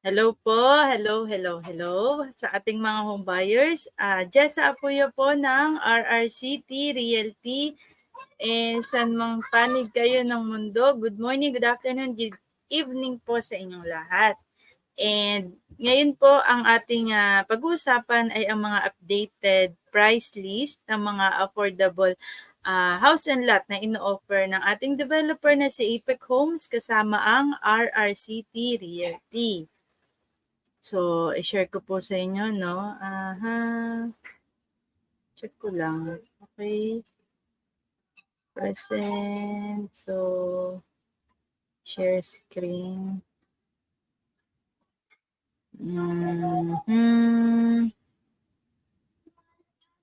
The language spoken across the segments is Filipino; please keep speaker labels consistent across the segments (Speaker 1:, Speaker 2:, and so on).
Speaker 1: Hello po, hello, hello, hello sa ating mga home buyers. Uh, Jessa Apuyo po ng RRCT Realty. And saan mang panig kayo ng mundo. Good morning, good afternoon, good evening po sa inyong lahat. And ngayon po ang ating uh, pag-uusapan ay ang mga updated price list ng mga affordable uh, house and lot na ino-offer ng ating developer na si Apex Homes kasama ang RRCT Realty. So, i-share ko po sa inyo, no? Aha. Check ko lang. Okay. Present. So, share screen. Mm-hmm.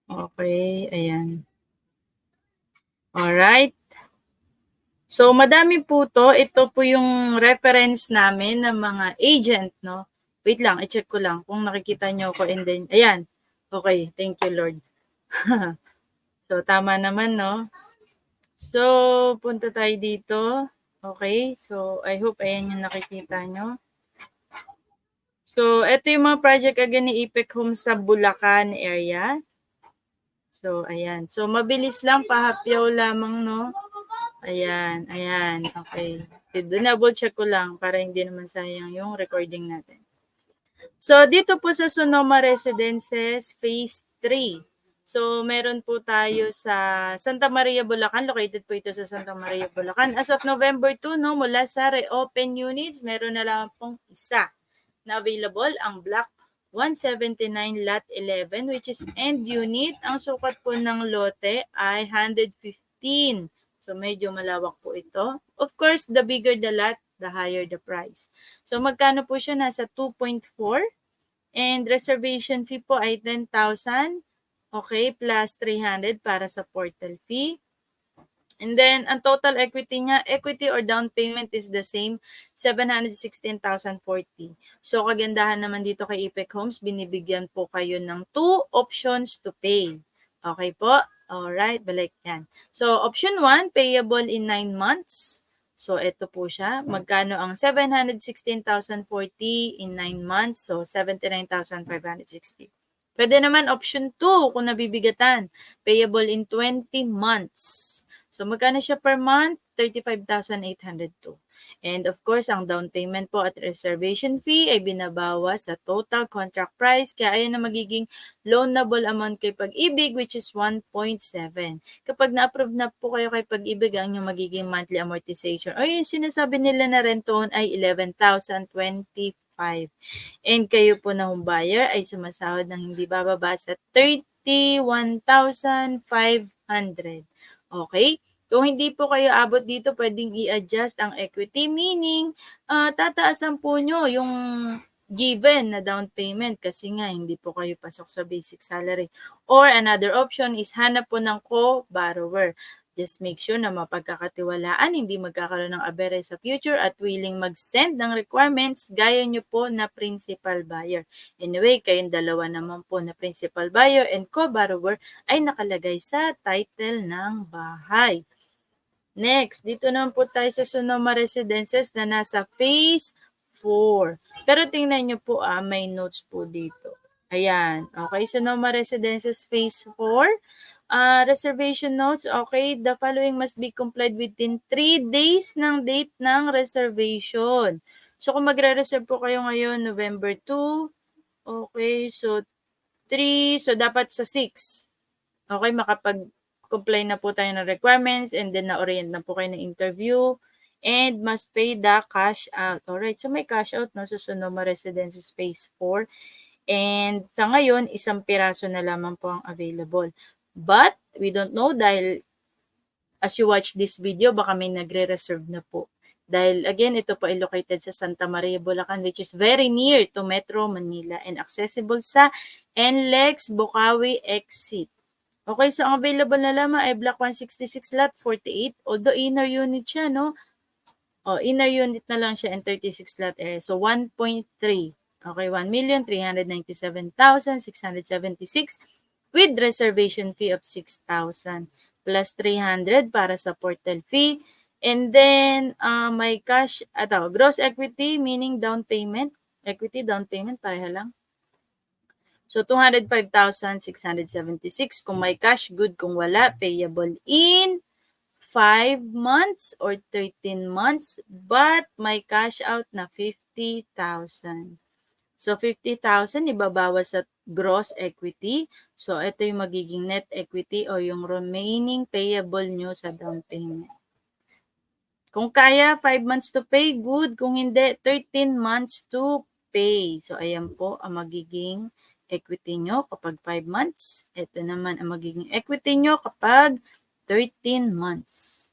Speaker 1: Okay, ayan. Alright. So, madami po to. Ito po yung reference namin ng mga agent, no? Wait lang, i-check ko lang kung nakikita nyo ako and then, ayan. Okay, thank you Lord. so, tama naman, no? So, punta tayo dito. Okay, so I hope ayan yung nakikita nyo. So, ito yung mga project again ni Ipec Home sa Bulacan area. So, ayan. So, mabilis lang, pahapyaw lamang, no? Ayan, ayan. Okay. So, double check ko lang para hindi naman sayang yung recording natin. So, dito po sa Sonoma Residences, Phase 3. So, meron po tayo sa Santa Maria, Bulacan. Located po ito sa Santa Maria, Bulacan. As of November 2, no, mula sa reopen units, meron na lang pong isa na available, ang Block 179 Lot 11, which is end unit. Ang sukat po ng lote ay 115. So, medyo malawak po ito. Of course, the bigger the lot, the higher the price. So magkano po siya? Nasa 2.4 and reservation fee po ay 10,000. Okay, plus 300 para sa portal fee. And then, ang total equity niya, equity or down payment is the same, 716,040. So, kagandahan naman dito kay Ipec Homes, binibigyan po kayo ng two options to pay. Okay po? Alright, balik yan. So, option 1, payable in 9 months. So, ito po siya. Magkano ang 716,040 in 9 months? So, 79,560. Pwede naman option 2 kung nabibigatan. Payable in 20 months. So, magkano siya per month? 35,802. And of course, ang down payment po at reservation fee ay binabawas sa total contract price. Kaya ayan na magiging loanable amount kay Pag-ibig which is 1.7. Kapag na-approve na po kayo kay Pag-ibig, ang yung magiging monthly amortization. O yung sinasabi nila na renton ay 11,025. And kayo po na home buyer ay sumasahod ng hindi bababa sa 31,500. Okay? Kung hindi po kayo abot dito, pwedeng i-adjust ang equity, meaning uh, tataasan po nyo yung given na down payment kasi nga hindi po kayo pasok sa basic salary. Or another option is hanap po ng co-borrower. Just make sure na mapagkakatiwalaan, hindi magkakaroon ng abere sa future at willing mag-send ng requirements gaya nyo po na principal buyer. Anyway, kayong dalawa naman po na principal buyer and co-borrower ay nakalagay sa title ng bahay. Next, dito naman po tayo sa Sonoma Residences na nasa phase 4. Pero tingnan nyo po ah, may notes po dito. Ayan. Okay, Sonoma Residences phase 4. Uh, ah, reservation notes, okay, the following must be complied within 3 days ng date ng reservation. So, kung magre-reserve po kayo ngayon, November 2, okay, so 3, so dapat sa 6. Okay, makapag comply na po tayo ng requirements and then na-orient na po kayo ng interview and must pay the cash out. Alright, so may cash out no, sa Sonoma Residences Phase 4. And sa ngayon, isang piraso na lamang po ang available. But, we don't know dahil as you watch this video, baka may nagre-reserve na po. Dahil again, ito po ay located sa Santa Maria, Bulacan, which is very near to Metro Manila and accessible sa NLEX Bukawi exit. Okay, so ang available na lamang ay Block 166 lot 48. Although inner unit siya, no? O, inner unit na lang siya and 36 lot area. So, 1.3. Okay, 1,397,676 with reservation fee of 6,000 plus 300 para sa portal fee. And then, uh, may cash, ato, gross equity, meaning down payment, equity, down payment, pareha lang. So, 205,676 kung may cash, good. Kung wala, payable in 5 months or 13 months, but may cash out na 50,000. So, 50,000 ibabawas sa gross equity. So, ito yung magiging net equity o yung remaining payable nyo sa down payment. Kung kaya, 5 months to pay, good. Kung hindi, 13 months to pay. So, ayan po ang magiging equity nyo kapag 5 months. Ito naman ang magiging equity nyo kapag 13 months.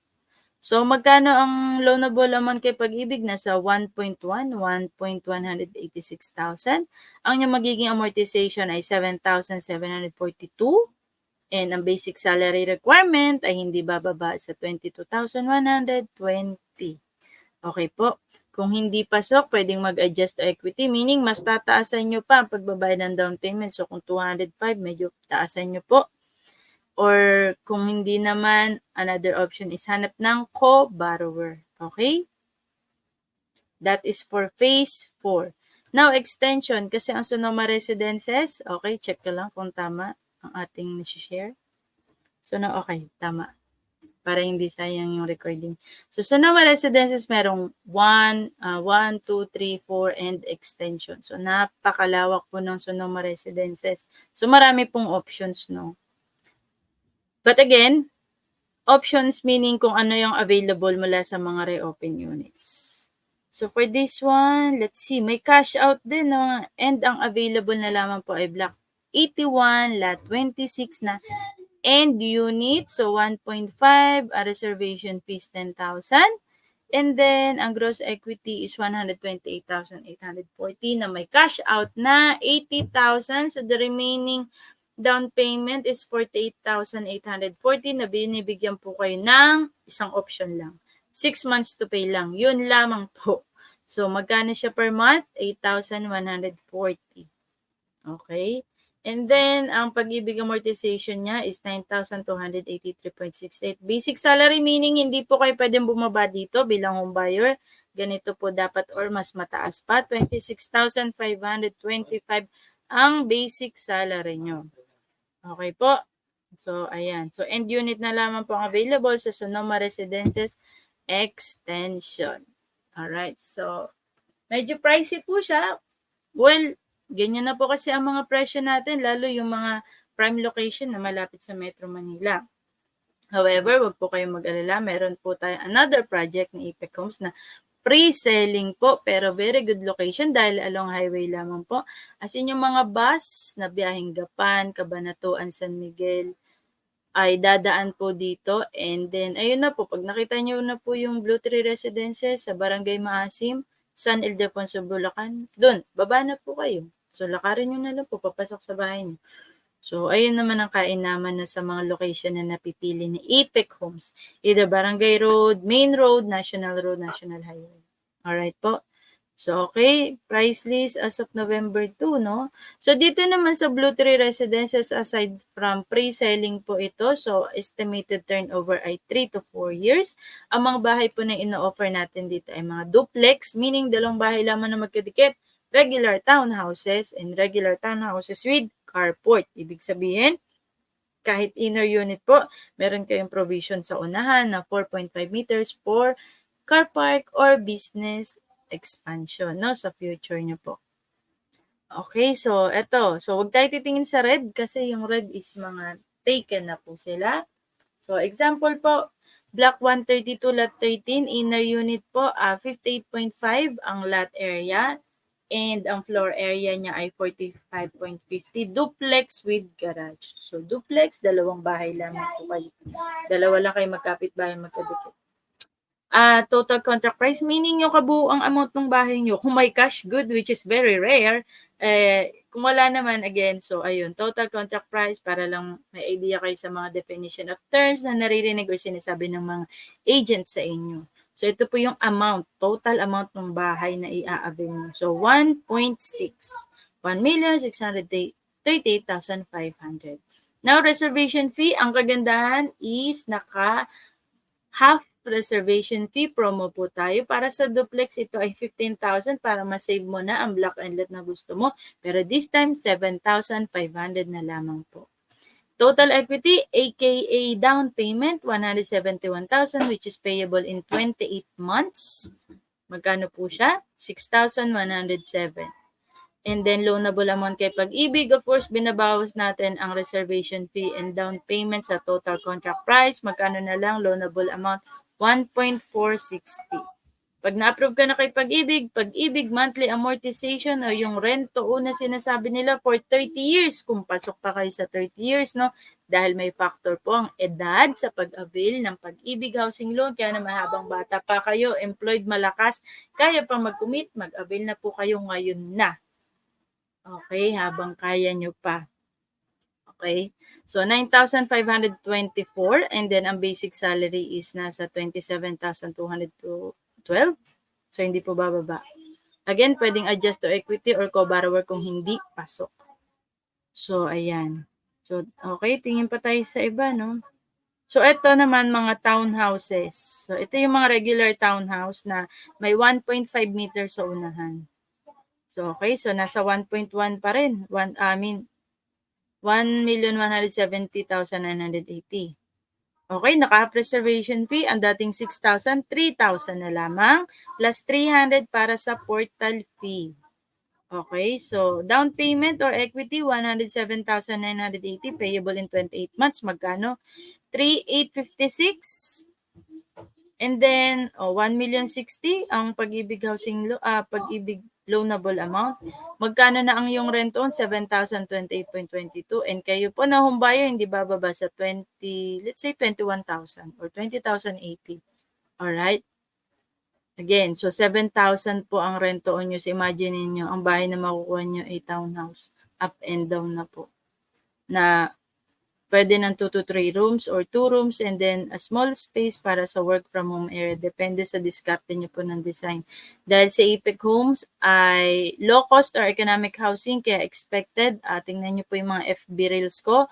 Speaker 1: So, magkano ang loanable amount kay pag-ibig? Nasa 1.1, 1.186,000. Ang yung magiging amortization ay 7,742. And ang basic salary requirement ay hindi bababa sa 22,120. Okay po. Kung hindi pasok, pwedeng mag-adjust to equity, meaning mas tataasan nyo pa ang pagbabayad ng down payment. So kung 205, medyo taasan nyo po. Or kung hindi naman, another option is hanap ng co-borrower. Okay? That is for phase 4. Now, extension. Kasi ang Sonoma Residences, okay, check ko lang kung tama ang ating share. So, no, okay, tama para hindi sayang yung recording. So, Sonoma Residences, merong 1, uh, 1, 2, 3, 4, and extension. So, napakalawak po ng Sonoma Residences. So, marami pong options, no? But again, options meaning kung ano yung available mula sa mga reopen units. So, for this one, let's see, may cash out din, no? And ang available na lamang po ay Block 81, Lot 26 na end unit. So, 1.5, a reservation fees 10,000. And then, ang gross equity is 128,840 na may cash out na 80,000. So, the remaining down payment is 48,840 na binibigyan po kayo ng isang option lang. 6 months to pay lang. Yun lamang po. So, magkano siya per month? 8,140. Okay? And then, ang pag-ibig amortization niya is 9,283.68. Basic salary meaning hindi po kayo pwedeng bumaba dito bilang home buyer. Ganito po dapat or mas mataas pa. 26,525 ang basic salary nyo. Okay po. So, ayan. So, end unit na lamang po ang available sa Sonoma Residences Extension. Alright. So, medyo pricey po siya. Well, Ganyan na po kasi ang mga presyo natin, lalo yung mga prime location na malapit sa Metro Manila. However, wag po kayong mag-alala, meron po tayo another project ni Ipec Homes na pre-selling po pero very good location dahil along highway lamang po. As in yung mga bus na biyaheng Gapan, Cabanatuan, San Miguel ay dadaan po dito and then ayun na po pag nakita niyo na po yung Blue Tree Residences sa Barangay Maasim, San Ildefonso, Bulacan, doon, baba na po kayo. So, lakarin nyo na lang po, papasok sa bahay nyo. So, ayun naman ang kainaman na sa mga location na napipili ni Ipec Homes. Either Barangay Road, Main Road, National Road, National Highway. Alright po. So, okay, price list as of November 2, no? So, dito naman sa Blue Tree Residences, aside from pre-selling po ito, so estimated turnover ay 3 to 4 years. Ang mga bahay po na ino-offer natin dito ay mga duplex, meaning dalawang bahay lamang na magkadikit, regular townhouses, and regular townhouses with carport. Ibig sabihin, kahit inner unit po, meron kayong provision sa unahan na 4.5 meters for car park or business expansion no sa future niyo po. Okay, so eto. So wag tayo titingin sa red kasi yung red is mga taken na po sila. So example po, block 132 lot 13 inner unit po, uh, 58.5 ang lot area and ang floor area niya ay 45.50 duplex with garage. So duplex, dalawang bahay lamang po kayo. Dalawa lang kayo magkapit-bahay magkadikit uh, total contract price, meaning yung kabuuang amount ng bahay nyo, kung may cash good, which is very rare, eh, kung wala naman, again, so ayun, total contract price, para lang may idea kayo sa mga definition of terms na naririnig or sinasabi ng mga agents sa inyo. So, ito po yung amount, total amount ng bahay na i-avail mo. So, 1.6. 1,638,500. Now, reservation fee, ang kagandahan is naka half reservation fee promo po tayo. Para sa duplex, ito ay 15,000 para ma-save mo na ang block and lot na gusto mo. Pero this time, 7,500 na lamang po. Total equity, aka down payment, 171,000 which is payable in 28 months. Magkano po siya? 6,107. And then loanable amount kay pag-ibig, of course, binabawas natin ang reservation fee and down payment sa total contract price. Magkano na lang loanable amount? 1.460. Pag na-approve ka na kay pag-ibig, pag-ibig monthly amortization o yung rento una sinasabi nila for 30 years. Kung pasok pa kayo sa 30 years, no? Dahil may factor po ang edad sa pag-avail ng pag-ibig housing loan. Kaya naman habang bata pa kayo, employed malakas, kaya pa mag-commit, mag-avail na po kayo ngayon na. Okay, habang kaya nyo pa. Okay? So, 9,524 and then ang basic salary is nasa 27,212. So, hindi po bababa. Again, pwedeng adjust to equity or co-borrower kung hindi pasok. So, ayan. So, okay, tingin pa tayo sa iba, no? So, ito naman mga townhouses. So, ito yung mga regular townhouse na may 1.5 meter sa unahan. So, okay. So, nasa 1.1 pa rin. One, I mean, 1,170,980. Okay, naka-preservation fee. Ang dating 6,000, 3,000 na lamang. Plus 300 para sa portal fee. Okay, so down payment or equity, 107,980 payable in 28 months. Magkano? 3,856. And then, oh, 1,060,000 ang pag-ibig housing, ah, pag-ibig loanable amount. Magkano na ang yung rent on? 7,028.22. And kayo po na buyer, hindi bababa sa 20, let's say 21,000 or 20,080. Alright? Again, so 7,000 po ang rent on nyo. So imagine niyo ang bahay na makukuha nyo ay townhouse. Up and down na po. Na pwede ng 2 to 3 rooms or 2 rooms and then a small space para sa work from home area. Depende sa diskarte nyo po ng design. Dahil sa Apex Homes ay low cost or economic housing kaya expected. Uh, tingnan nyo po yung mga FB reels ko.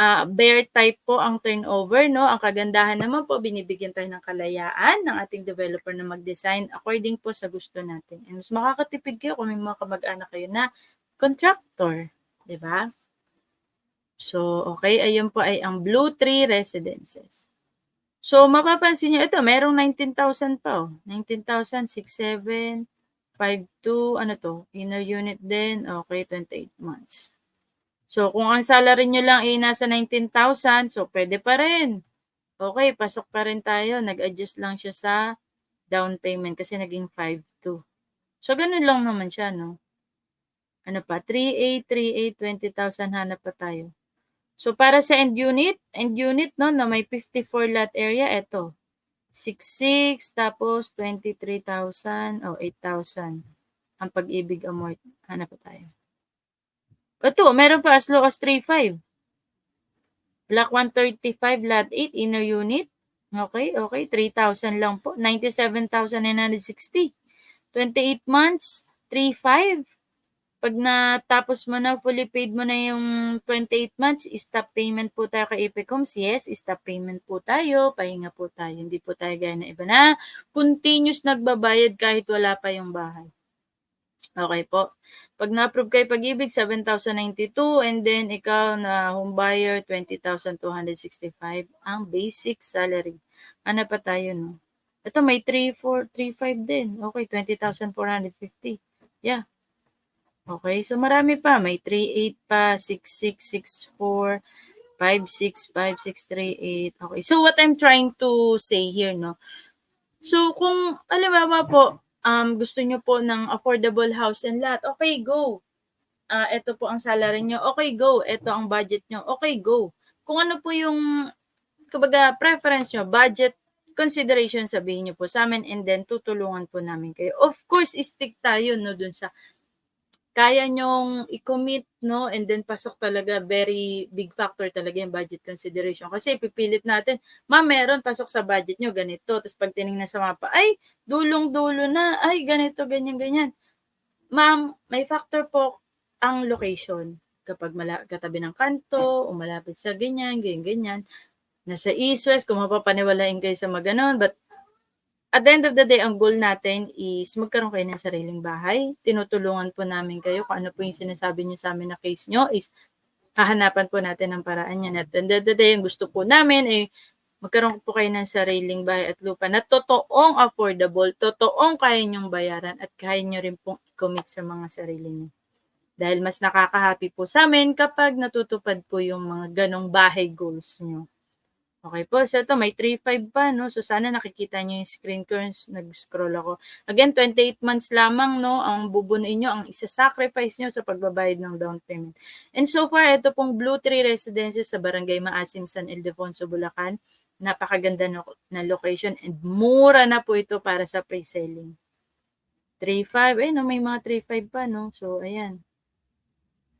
Speaker 1: Uh, bear type po ang turnover. No? Ang kagandahan naman po, binibigyan tayo ng kalayaan ng ating developer na mag-design according po sa gusto natin. And mas makakatipid kayo kung may mga kamag-anak kayo na contractor. 'di ba? So, okay, ayun po ay ang Blue Tree Residences. So, mapapansin nyo, ito, merong 19,000 pa, oh. 19,000, 67, 52, ano to, inner unit din, okay, 28 months. So, kung ang salary nyo lang ay nasa 19,000, so pwede pa rin. Okay, pasok pa rin tayo. Nag-adjust lang siya sa down payment kasi naging 5,2. So, ganun lang naman siya, no? Ano pa? 3A, 3A, 20,000, hanap pa tayo. So, para sa end unit, end unit, no, na may 54 lot area, ito. 66, tapos 23,000, o oh, 8,000. Ang pag-ibig amort. Hanap pa tayo. Ito, meron pa as low as 3,500. Block 135, lot 8, inner unit. Okay, okay. 3,000 lang po. 97,960. 28 months, 3,500 pag natapos mo na, fully paid mo na yung 28 months, stop payment po tayo kay Epicoms. Yes, stop payment po tayo. Pahinga po tayo. Hindi po tayo gaya na iba na continuous nagbabayad kahit wala pa yung bahay. Okay po. Pag na-approve kay pag-ibig, 7,092 and then ikaw na home buyer, 20,265 ang basic salary. Ano pa tayo, no? Ito may 3, 4, 3, 5 din. Okay, 20,450. Yeah, Okay, so marami pa. May 3, 8 pa, 6, 6, 6, 4, 5, 6, 5, 6, 3, 8. Okay, so what I'm trying to say here, no? So kung, alimbawa po, um, gusto nyo po ng affordable house and lot, okay, go. Uh, ito po ang salary nyo, okay, go. Ito ang budget nyo, okay, go. Kung ano po yung, kumbaga, preference nyo, budget, consideration sabihin nyo po sa amin and then tutulungan po namin kayo. Of course, stick tayo no dun sa kaya nyong i-commit, no? And then pasok talaga, very big factor talaga yung budget consideration. Kasi pipilit natin, ma'am, meron, pasok sa budget nyo, ganito. Tapos pag tinignan sa mapa, ay, dulong-dulo na, ay, ganito, ganyan, ganyan. Ma'am, may factor po ang location. Kapag mala- katabi ng kanto, o malapit sa ganyan, ganyan, ganyan. nasa East West, kung mapapaniwalain kayo sa mga ganon. But at the end of the day, ang goal natin is magkaroon kayo ng sariling bahay. Tinutulungan po namin kayo kung ano po yung sinasabi niyo sa amin na case nyo is hahanapan po natin ng paraan yan. At the end of the day, ang gusto po namin ay magkaroon po kayo ng sariling bahay at lupa na totoong affordable, totoong kaya nyong bayaran at kaya nyo rin pong i-commit sa mga sarili nyo. Dahil mas nakaka-happy po sa amin kapag natutupad po yung mga ganong bahay goals nyo. Okay po, so ito may 3.5 pa, no? So sana nakikita nyo yung screen ko, nag-scroll ako. Again, 28 months lamang, no? Ang bubunuin nyo, ang isa-sacrifice nyo sa pagbabayad ng down payment. And so far, ito pong Blue Tree Residences sa Barangay Maasim, San Ildefonso, Bulacan. Napakaganda no, na location and mura na po ito para sa pre-selling. 3.5, eh no, may mga 3.5 pa, no? So, ayan.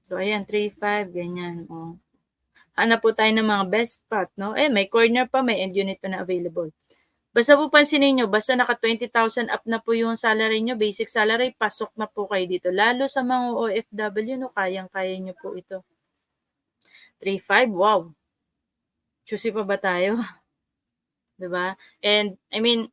Speaker 1: So, ayan, 3.5, ganyan, oh hanap po tayo ng mga best spot, no? Eh, may corner pa, may end unit pa na available. Basta po pansinin nyo, basta naka 20,000 up na po yung salary nyo, basic salary, pasok na po kayo dito. Lalo sa mga OFW, no, kayang-kaya nyo po ito. 3.5, wow. Choosy pa ba tayo? 'Di ba? And, I mean,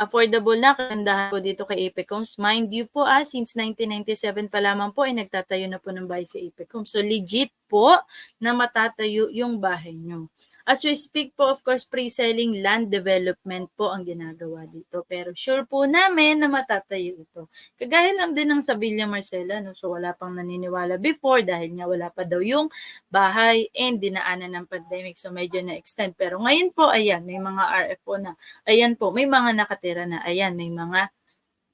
Speaker 1: affordable na, kagandahan po dito kay Apex Homes. Mind you po, ah, since 1997 pa lamang po, ay nagtatayo na po ng bahay sa Apex Homes. So, legit po na matatayo yung bahay nyo. As we speak po, of course, pre-selling land development po ang ginagawa dito. Pero sure po namin na matatayo ito. Kagaya lang din ng sa Villa Marcela, no? so wala pang naniniwala before dahil nga wala pa daw yung bahay and dinaanan ng pandemic. So medyo na-extend. Pero ngayon po, ayan, may mga RFO na. Ayan po, may mga nakatira na. Ayan, may mga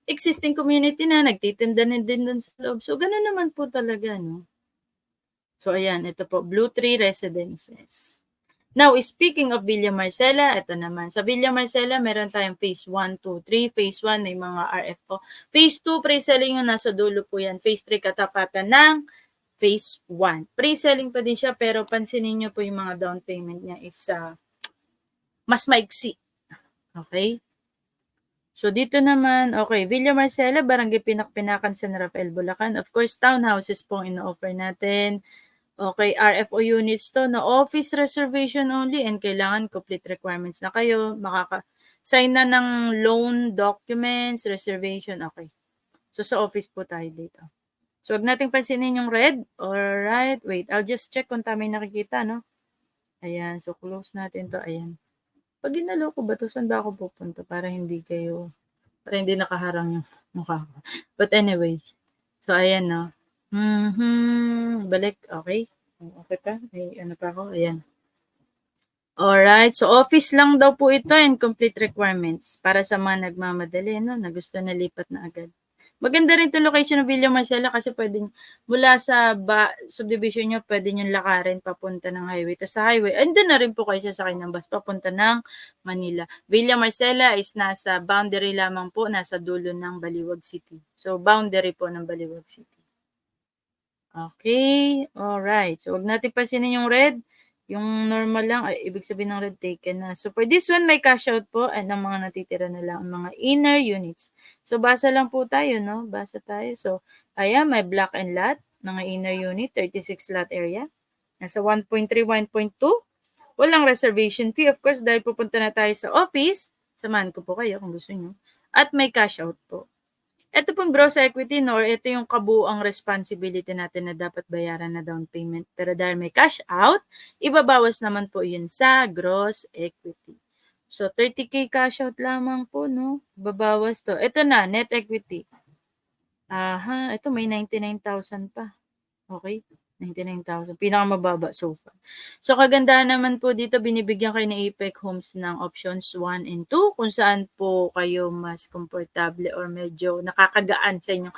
Speaker 1: existing community na nagtitinda din din dun sa loob. So ganun naman po talaga, no? So ayan, ito po, Blue Tree Residences. Now, speaking of Villa Marcela, ito naman. Sa Villa Marcela, meron tayong phase 1, 2, 3. Phase 1, may mga RFO. Phase 2, pre-selling yung nasa dulo po yan. Phase 3, katapatan ng phase 1. Pre-selling pa din siya, pero pansinin nyo po yung mga down payment niya is uh, mas maiksi. Okay? So, dito naman, okay, Villa Marcela, Barangay Pinakpinakan, San Rafael, Bulacan. Of course, townhouses po ino-offer natin. Okay, RFO units to na office reservation only and kailangan complete requirements na kayo. Makaka-sign na ng loan documents, reservation. Okay. So, sa office po tayo dito. So, wag nating pansinin yung red. Alright. Wait, I'll just check kung tama yung nakikita, no? Ayan. So, close natin to. Ayan. Pag ginalo ko ba to, saan ba ako pupunta? Para hindi kayo, para hindi nakaharang yung mukha ko. But anyway. So, ayan, no? Mhm. Balik. Okay. Okay pa? May ano pa ako? Ayan. Alright. So, office lang daw po ito and complete requirements para sa mga nagmamadali, no? Na gusto na lipat na agad. Maganda rin itong location ng Villa Marcela kasi pwedeng mula sa ba, subdivision nyo, pwede nyo lakarin papunta ng highway. Tapos sa highway, andun na rin po kayo sasakay ng bus papunta ng Manila. Villa Marcela is nasa boundary lamang po, nasa dulo ng Baliwag City. So, boundary po ng Baliwag City. Okay, alright. So, wag natin pansinin yung red. Yung normal lang, ay, ibig sabihin ng red taken na. So, for this one, may cash out po and ang mga natitira na lang, ang mga inner units. So, basa lang po tayo, no? Basa tayo. So, ayan, may black and lot, mga inner unit, 36 lot area. Nasa 1.3, 1.2. Walang reservation fee. Of course, dahil pupunta na tayo sa office, samahan ko po kayo kung gusto nyo. At may cash out po. Ito pong gross equity, nor ito yung kabuang responsibility natin na dapat bayaran na down payment. Pero dahil may cash out, ibabawas naman po yun sa gross equity. So, 30K cash out lamang po, no? Babawas to. Ito na, net equity. Aha, ito may 99,000 pa. Okay? 99,000. Pinakamababa so far. So, kagandahan naman po dito, binibigyan kayo ng Apex Homes ng options 1 and 2 kung saan po kayo mas komportable or medyo nakakagaan sa inyong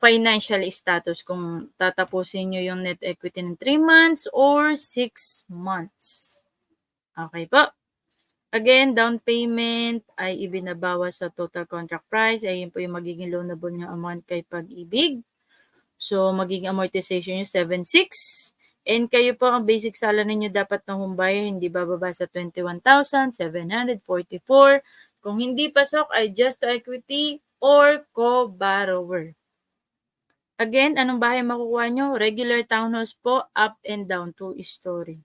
Speaker 1: financial status kung tatapusin nyo yung net equity ng 3 months or 6 months. Okay po. Again, down payment ay ibinabawas sa total contract price. Ayun po yung magiging loanable nyo amount kay pag-ibig. So, magiging amortization nyo 7.6. And kayo po, ang basic salary nyo dapat home buyer, hindi bababa sa 21,744. Kung hindi pasok, ay just equity or co-borrower. Again, anong bahay makukuha nyo? Regular townhouse po, up and down, two story.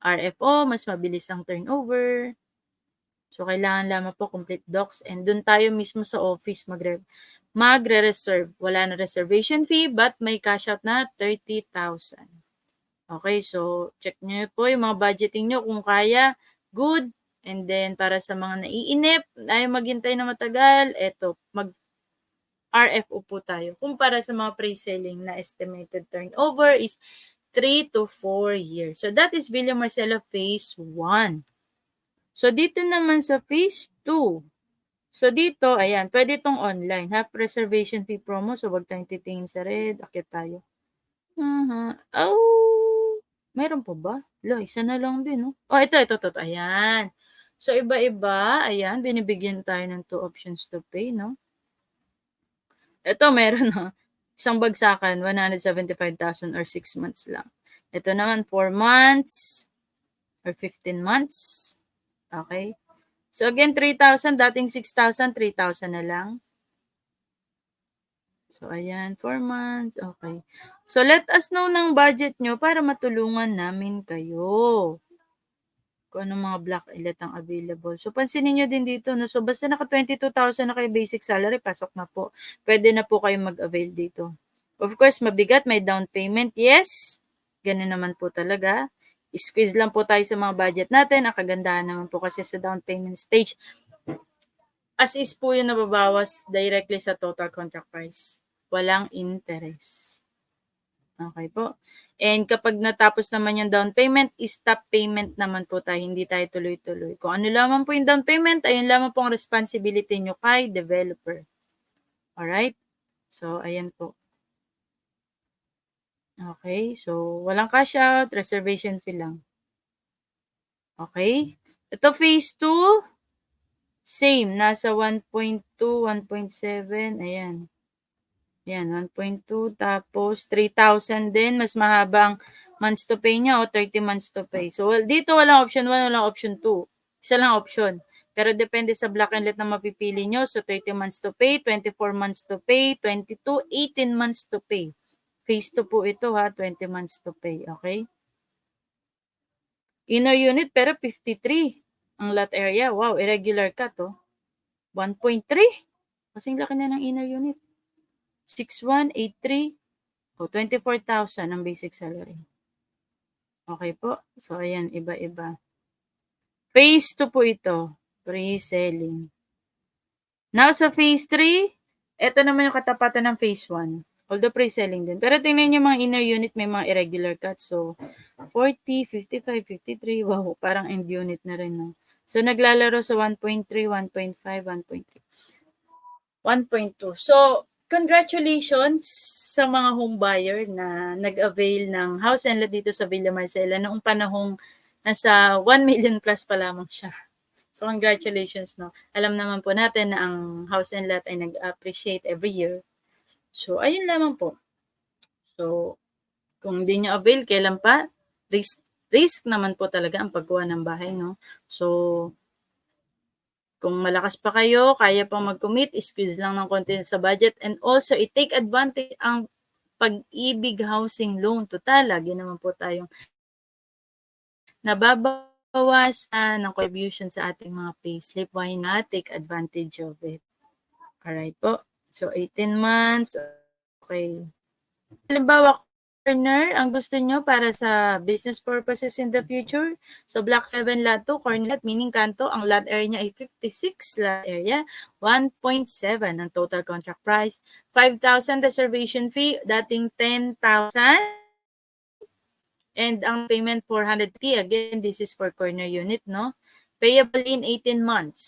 Speaker 1: RFO, mas mabilis ang turnover. So, kailangan lamang po complete docs and dun tayo mismo sa office magre magre-reserve. Wala na reservation fee but may cash out na 30,000. Okay, so check nyo po yung mga budgeting nyo kung kaya, good. And then, para sa mga naiinip, ayaw maghintay na matagal, eto, mag RFO po tayo. Kumpara sa mga pre-selling na estimated turnover is 3 to 4 years. So, that is Villa Marcela Phase 1. So, dito naman sa Phase 2. So, dito, ayan, pwede itong online. Half reservation fee promo. So, wag tayong titingin sa red. Akit tayo. Aha. Oh, meron pa ba? Lo, isa na lang din, no? Oh, ito, ito, ito. ito. Ayan. So, iba-iba. Ayan, binibigyan tayo ng two options to pay, no? Ito, meron na. Isang bagsakan, 175,000 or 6 months lang. Ito naman, 4 months or 15 months. Okay? So, again, 3,000. Dating 6,000, 3,000 na lang. So, ayan, 4 months. Okay. So, let us know ng budget nyo para matulungan namin kayo. Kung anong mga block ilet ang available. So, pansinin nyo din dito. No? So, basta naka 22,000 na kayo basic salary, pasok na po. Pwede na po kayo mag-avail dito. Of course, mabigat, may down payment. Yes, ganun naman po talaga. Squeeze lang po tayo sa mga budget natin. Ang kagandahan naman po kasi sa down payment stage. As is po yung nababawas directly sa total contract price. Walang interest. Okay po. And kapag natapos naman yung down payment, stop payment naman po tayo. Hindi tayo tuloy-tuloy. Kung ano lamang po yung down payment, ayun lamang po ang responsibility nyo kay developer. Alright? So, ayan po. Okay, so walang cash out, reservation fee lang. Okay? Ito phase 2, same, nasa 1.2, 1.7, ayan. Ayan, 1.2, tapos 3,000 din, mas mahabang months to pay niya o 30 months to pay. So, well, dito walang option 1, walang option 2. Isa lang option. Pero depende sa black and let na mapipili nyo. So, 30 months to pay, 24 months to pay, 22, 18 months to pay. Phase 2 po ito ha, 20 months to pay, okay? Inner unit pero 53 ang lot area. Wow, irregular cut oh. 1.3. Kasing laki na ng inner unit. 6183 o 24,000 ang basic salary. Okay po. So ayan, iba-iba. Phase 2 po ito, pre-selling. Now sa phase 3, ito naman yung katapatan ng phase 1. Although pre-selling din. Pero tingnan nyo mga inner unit, may mga irregular cuts. So, 40, 55, 53. Wow, parang end unit na rin. No? So, naglalaro sa 1.3, 1.5, 1.3. 1.2. So, congratulations sa mga home buyer na nag-avail ng house and lot dito sa Villa Marcela noong panahong nasa 1 million plus pa lamang siya. So, congratulations, no? Alam naman po natin na ang house and lot ay nag-appreciate every year. So, ayun lamang po. So, kung hindi nyo avail, kailan pa? Risk, risk naman po talaga ang pagkuha ng bahay, no? So, kung malakas pa kayo, kaya pang mag-commit, squeeze lang ng konti sa budget. And also, i-take advantage ang pag-ibig housing loan. Total, lagi naman po tayong nababawasan ng contribution sa ating mga payslip. Why not take advantage of it? Alright po. So, 18 months. Okay. Halimbawa, corner, ang gusto nyo para sa business purposes in the future. So, block 7 lot 2, corner lot, meaning kanto, ang lot area niya ay 56 lot area, 1.7 ang total contract price, 5,000 reservation fee, dating 10,000, and ang payment 400K. Again, this is for corner unit, no? Payable in 18 months.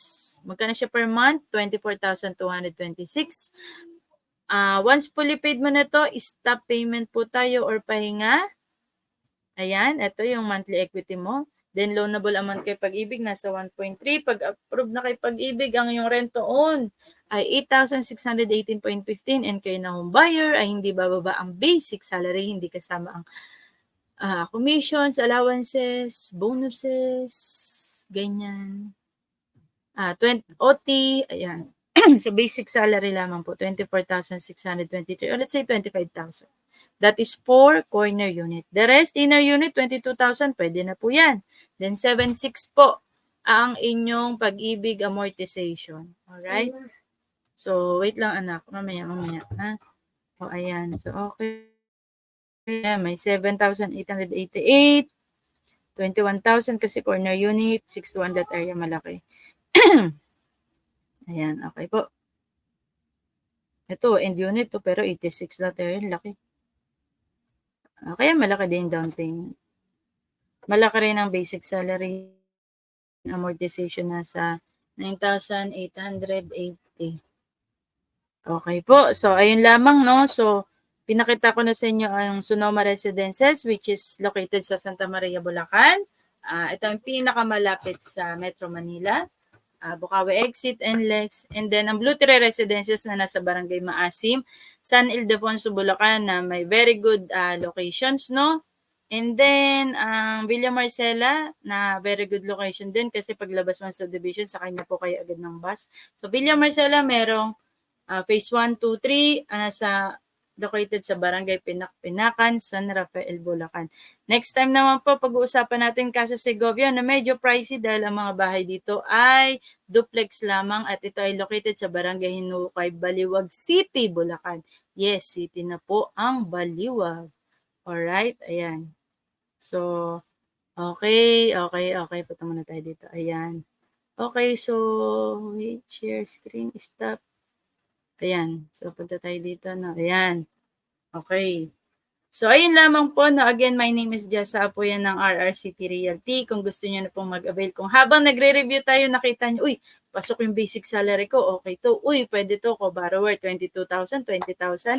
Speaker 1: Magkano siya per month? 24,226. Uh, once fully paid mo na to, stop payment po tayo or pahinga. Ayan, ito yung monthly equity mo. Then loanable amount kay pag-ibig, nasa 1.3. Pag approve na kay pag-ibig, ang yung rent on ay 8,618.15 and kayo na home buyer ay hindi bababa ang basic salary, hindi kasama ang uh, commissions, allowances, bonuses, ganyan. Ah, 20, OT, ayan. so basic salary lamang po, 24,623 or let's say 25,000. That is for corner unit. The rest, inner unit, 22,000, pwede na po yan. Then 7,600 po ang inyong pag-ibig amortization. Alright? So, wait lang anak. Mamaya, mamaya. Ha? O, ayan. So, okay. Ayan, may 7,888. 21,000 kasi corner unit. 61 that area malaki. ayan, okay po. Ito, end unit to, pero 86 lot area. Laki. Ah, kaya malaki din down payment. Malaki rin ang basic salary amortization nasa 9,880. Okay po. So, ayun lamang, no? So, pinakita ko na sa inyo ang Sonoma Residences, which is located sa Santa Maria, Bulacan. Ah, ito ang pinakamalapit sa Metro Manila. Ah, Bukawi Exit, NLEX. And then, ang Blue Tree Residences na nasa Barangay Maasim, San Ildefonso, Bulacan, na may very good ah, locations, no? And then, ang Villa Marcela, na very good location din kasi paglabas mo sa subdivision, sakay na po kayo agad ng bus. So, Villa Marcela, merong ah, phase 1, 2, 3, ah, nasa located sa Barangay Pinak Pinakan, San Rafael, Bulacan. Next time naman po, pag-uusapan natin Casa Segovia na medyo pricey dahil ang mga bahay dito ay duplex lamang at ito ay located sa Barangay Hinukay, Baliwag City, Bulacan. Yes, city na po ang Baliwag. Alright, ayan. So, okay, okay, okay. Punta muna tayo dito. Ayan. Okay, so, wait, share screen, stop. Ayan. So, punta tayo dito. No? Ayan. Okay. So, ayun lamang po. No? Again, my name is Jessa Apoyan ng RRCP Realty. Kung gusto niyo na pong mag-avail. Kung habang nagre-review tayo, nakita niyo, uy, pasok yung basic salary ko. Okay to. Uy, pwede to ko. Borrower, 22,000, 20,000.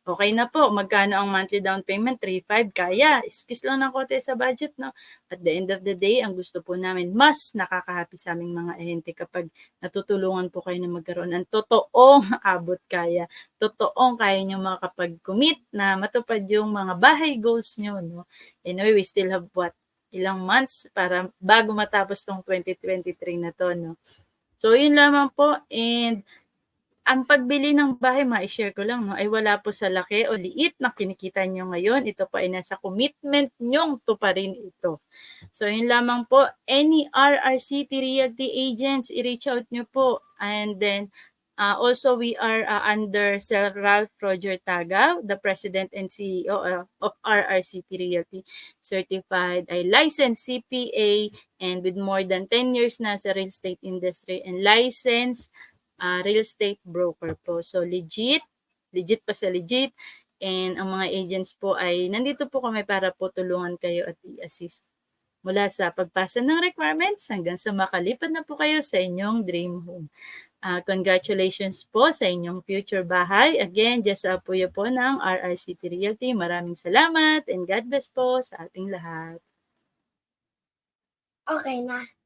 Speaker 1: Okay na po. Magkano ang monthly down payment? 3,500. Kaya. Iskis lang ng kote sa budget, no? At the end of the day, ang gusto po namin, mas nakakahappy sa aming mga ahente kapag natutulungan po kayo na magkaroon ng totoong abot kaya. Totoong kaya nyo makapag-commit na matupad yung mga bahay goals nyo, no? Anyway, we still have what? Ilang months para bago matapos tong 2023 na to, no? So, yun lamang po. And ang pagbili ng bahay, ma-share ko lang, no, ay wala po sa laki o liit na kinikita nyo ngayon. Ito po ay nasa commitment nyong tuparin ito. So, yun lamang po. Any RRCT Realty agents, i-reach out nyo po. And then, uh, also we are uh, under Sir Ralph Roger Taga, the President and CEO uh, of RRCT Realty, certified, ay licensed CPA, and with more than 10 years na sa real estate industry, and licensed uh, real estate broker po. So legit, legit pa sa legit. And ang mga agents po ay nandito po kami para po tulungan kayo at i-assist mula sa pagpasa ng requirements hanggang sa makalipat na po kayo sa inyong dream home. Uh, congratulations po sa inyong future bahay. Again, just apuyo po ng RRCT Realty. Maraming salamat and God bless po sa ating lahat.
Speaker 2: Okay na.